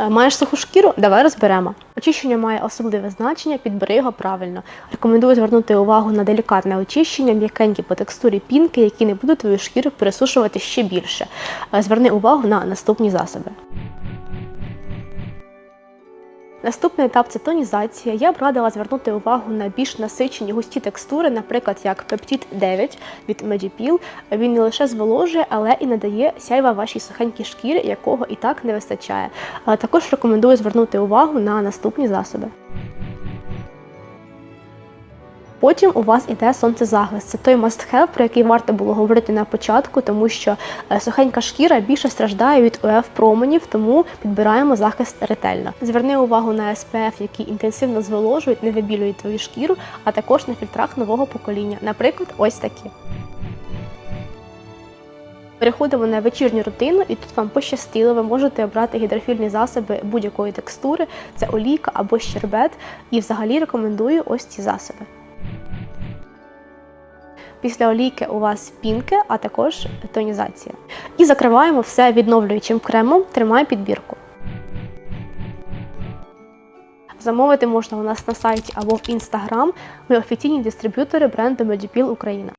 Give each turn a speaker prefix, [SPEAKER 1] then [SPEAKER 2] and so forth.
[SPEAKER 1] Е, Маєш суху шкіру? Давай розберемо. Очищення має особливе значення, підбери його правильно. Рекомендую звернути увагу на делікатне очищення, м'якенькі по текстурі пінки, які не будуть твою шкіру пересушувати ще більше. Е, Зверни увагу на наступні засоби. Наступний етап це тонізація. Я б радила звернути увагу на більш насичені густі текстури, наприклад, як пептід 9 від Medipil. Він не лише зволожує, але і надає сяйва вашій сухенькій шкірі, якого і так не вистачає. Також рекомендую звернути увагу на наступні засоби. Потім у вас іде сонцезахист. Це той must-have, про який варто було говорити на початку, тому що е, сухенька шкіра більше страждає від УФ променів, тому підбираємо захист ретельно. Зверни увагу на SPF, які інтенсивно зволожують, не вибілюють твою шкіру, а також на фільтрах нового покоління, наприклад, ось такі. Переходимо на вечірню рутину, і тут вам пощастило. Ви можете обрати гідрофільні засоби будь-якої текстури, це олійка або щербет. І взагалі рекомендую ось ці засоби. Після олійки у вас пінки, а також тонізація. І закриваємо все відновлюючим кремом, тримай підбірку. Замовити можна у нас на сайті або в інстаграм. Ми офіційні дистриб'ютори бренду Medipil Україна.